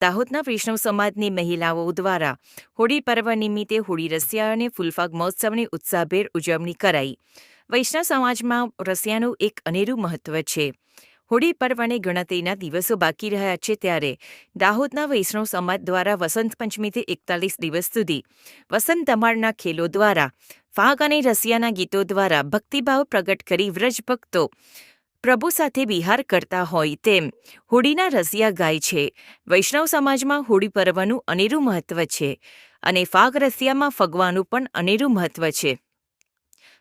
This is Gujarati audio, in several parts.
દાહોદના વૈષ્ણવ સમાજની મહિલાઓ દ્વારા હોળી પર્વ નિમિત્તે હોળી રસિયા અને ફૂલફાગ મહોત્સવની ઉત્સાહભેર ઉજવણી કરાઈ. વૈષ્ણવ સમાજમાં રસિયાનું એક અનેરું મહત્વ છે. હોળી પર્વને ગણતરીના દિવસો બાકી રહ્યા છે ત્યારે દાહોદના વૈષ્ણવ સમાજ દ્વારા વસંત પંચમીથી એકતાલીસ દિવસ સુધી વસંત ધમાડના ખેલો દ્વારા ફાગ અને રસિયાના ગીતો દ્વારા ભક્તિભાવ પ્રગટ કરી વ્રજ ભક્તો પ્રભુ સાથે વિહાર કરતા હોય તેમ હોળીના રસિયા ગાય છે. વૈષ્ણવ સમાજમાં હોળી પર્વનું અનેરું મહત્વ છે અને ફાગ રસિયામાં ફગવાનું પણ અનેરું મહત્વ છે.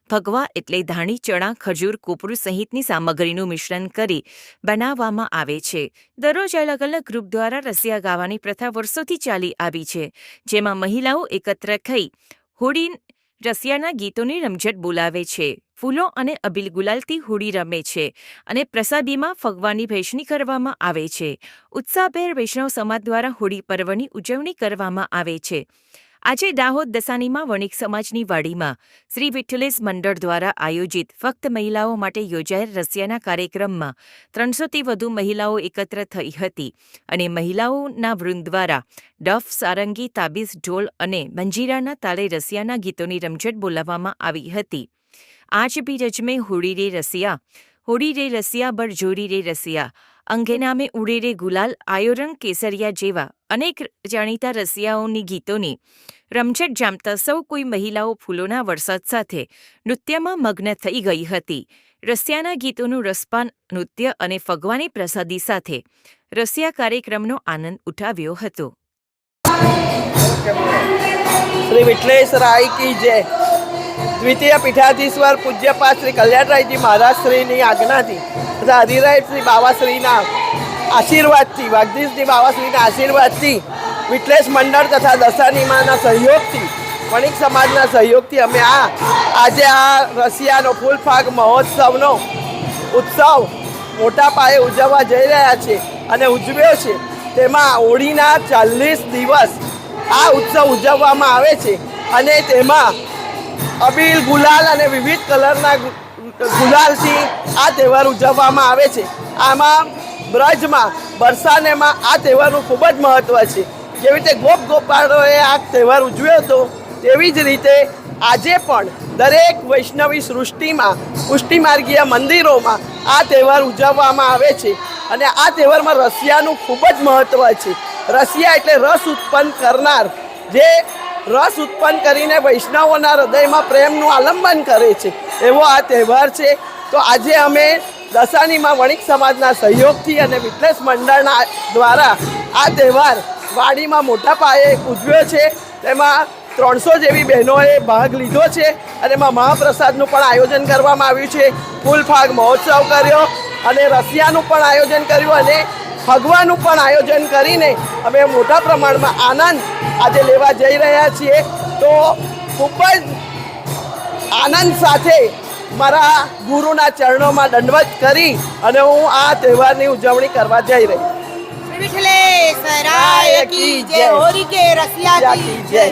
ફગવા એટલે ધાણી, ચણા, ખજૂર, કોપરું સહિતની સામગ્રીનું મિશ્રણ કરી બનાવવામાં આવે છે. દરરોજ અલગ અલગ ગ્રુપ દ્વારા રસિયા ગાવાની પ્રથા વર્ષોથી ચાલી આવી છે. જેમાં મહિલાઓ એકત્ર થઈ હોળી રસિયાના ગીતોની રમઝટ બોલાવે છે. ફૂલો અને અબીલ ગુલાલથી હોળી રમે છે અને પ્રસાદીમાં ફગવાની ભેષણી કરવામાં આવે છે. ઉત્સાહભેર વૈષ્ણવ સમાજ દ્વારા હોળી પર્વની ઉજવણી કરવામાં આવે છે. આજે દાહોદ દસાનીમાં વણિક સમાજની વાડીમાં શ્રી વિઠ્ઠલેશ મંડળ દ્વારા આયોજિત ફક્ત મહિલાઓ માટે યોજાયેલ રસિયાના કાર્યક્રમમાં ત્રણસોથી વધુ મહિલાઓ એકત્ર થઈ હતી અને મહિલાઓના વૃંદ દ્વારા ડફ, સારંગી, તાબીઝ, ઢોલ અને મંજીરાના તાલે રસિયાના ગીતોની રમઝટ બોલાવવામાં આવી હતી. આજ બી રજમે હોળી રે રસિયા હોળી રે રસિયા બર જોડી રે રસિયા, અંગે નામે ઉડે રે ગુલાલ આયોરંગ કેસરિયા જેવા અનેક જાણીતા રસિયાઓની ગીતોની રમઝટ જામતા સૌ કોઈ મહિલાઓ ફૂલોના વરસાદ સાથે નૃત્યમાં મગ્ન થઈ ગઈ હતી. રસિયાના ગીતોનું રસપાન, નૃત્ય અને ફગવાની પ્રસાદી સાથે રસિયા કાર્યક્રમનો આનંદ ઉઠાવ્યો હતો. શ્રી વિઠ્લેશ રાય કી જય. દ્વિતીય પીઠાધીશ્વર પૂજ્યપા શ્રી કલ્યાણરાયજી મહારાજ શ્રીની આજ્ઞાથી તથા હરિરાય શ્રી બાવાશ્રીના આશીર્વાદથી, વાગદીશજી બાવાશ્રીના આશીર્વાદથી, વિટલેશ મંડળ તથા દશાનીમાના સહયોગથી, વણિક સમાજના સહયોગથી અમે આ, આજે આ રશિયાનો ફૂલફાગ મહોત્સવનો ઉત્સવ મોટા પાયે ઉજવવા જઈ રહ્યા છે અને ઉજવ્યો છે. તેમાં હોળીના ચાલીસ દિવસ આ ઉત્સવ ઉજવવામાં આવે છે અને તેમાં અબીલ ગુલાલ અને વિવિધ કલરના ગુલાલથી આ તહેવાર ઉજવવામાં આવે છે. આમાં બ્રજમાં બરસાનેમાં આ તહેવારનું ખૂબ જ મહત્ત્વ છે. જેવી રીતે ગોપ ગોપાળોએ આ તહેવાર ઉજવ્યો હતો, તેવી જ રીતે આજે પણ દરેક વૈષ્ણવી સૃષ્ટિમાં, પુષ્ટિમાર્ગીય મંદિરોમાં આ તહેવાર ઉજવવામાં આવે છે. અને આ તહેવારમાં રશિયાનું ખૂબ જ મહત્ત્વ છે. રશિયા એટલે રસ ઉત્પન્ન કરનાર જે રસ ઉત્પન્ન કરીને વૈષ્ણવોના હૃદયમાં પ્રેમનું આલંબન કરે છે. એવો આ તહેવાર છે. તો આજે અમે દશાનીમાં વણિક સમાજના સહયોગથી અને વિટનેસ મંડળના દ્વારા આ તહેવાર વાડીમાં મોટા પાયે ઉજવ્યો છે. તેમાં ત્રણસો જેવી બહેનોએ ભાગ લીધો છે અને એમાં મહાપ્રસાદનું પણ આયોજન કરવામાં આવ્યું છે. ફૂલ ફાગ મહોત્સવ કર્યો અને રસિયાનું પણ આયોજન કર્યું અને ભગવાનનું પણ આયોજન કરીને અમે મોટા પ્રમાણમાં આનંદ આજે લેવા જઈ રહ્યા છીએ. તો ખૂબ જ આનંદ સાથે મારા ગુરુના ચરણોમાં દંડવત કરી અને હું આ તહેવારની ઉજવણી કરવા જઈ રહી વિઠલેશ્વરાય રસિયા જય.